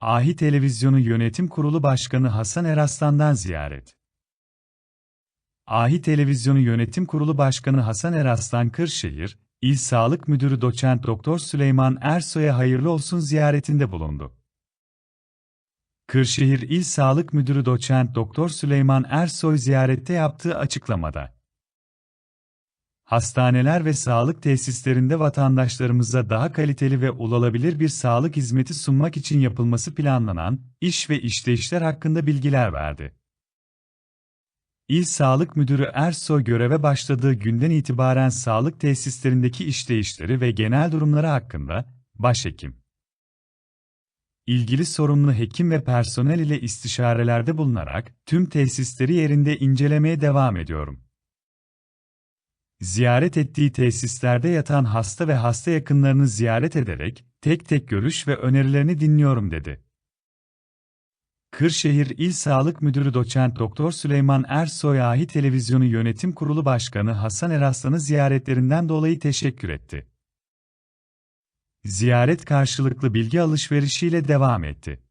Ahi Televizyonu Yönetim Kurulu Başkanı Hasan Eraslan'dan ziyaret. Ahi Televizyonu Yönetim Kurulu Başkanı Hasan Eraslan Kırşehir, İl Sağlık Müdürü Doçent Doktor Süleyman Ersoy'a hayırlı olsun ziyaretinde bulundu. Kırşehir İl Sağlık Müdürü Doçent Doktor Süleyman Ersoy ziyarette yaptığı açıklamada Hastaneler ve sağlık tesislerinde vatandaşlarımıza daha kaliteli ve ulaşılabilir bir sağlık hizmeti sunmak için yapılması planlanan iş ve işleyişler hakkında bilgiler verdi. İl Sağlık Müdürü Ersoy göreve başladığı günden itibaren sağlık tesislerindeki işleyişleri ve genel durumları hakkında başhekim, ilgili sorumlu hekim ve personel ile istişarelerde bulunarak tüm tesisleri yerinde incelemeye devam ediyorum. Ziyaret ettiği tesislerde yatan hasta ve hasta yakınlarını ziyaret ederek tek tek görüş ve önerilerini dinliyorum dedi. Kırşehir İl Sağlık Müdürü Doçent Doktor Süleyman Ersoy Ahi Televizyonu Yönetim Kurulu Başkanı Hasan Eraslan'ı ziyaretlerinden dolayı teşekkür etti. Ziyaret karşılıklı bilgi alışverişiyle devam etti.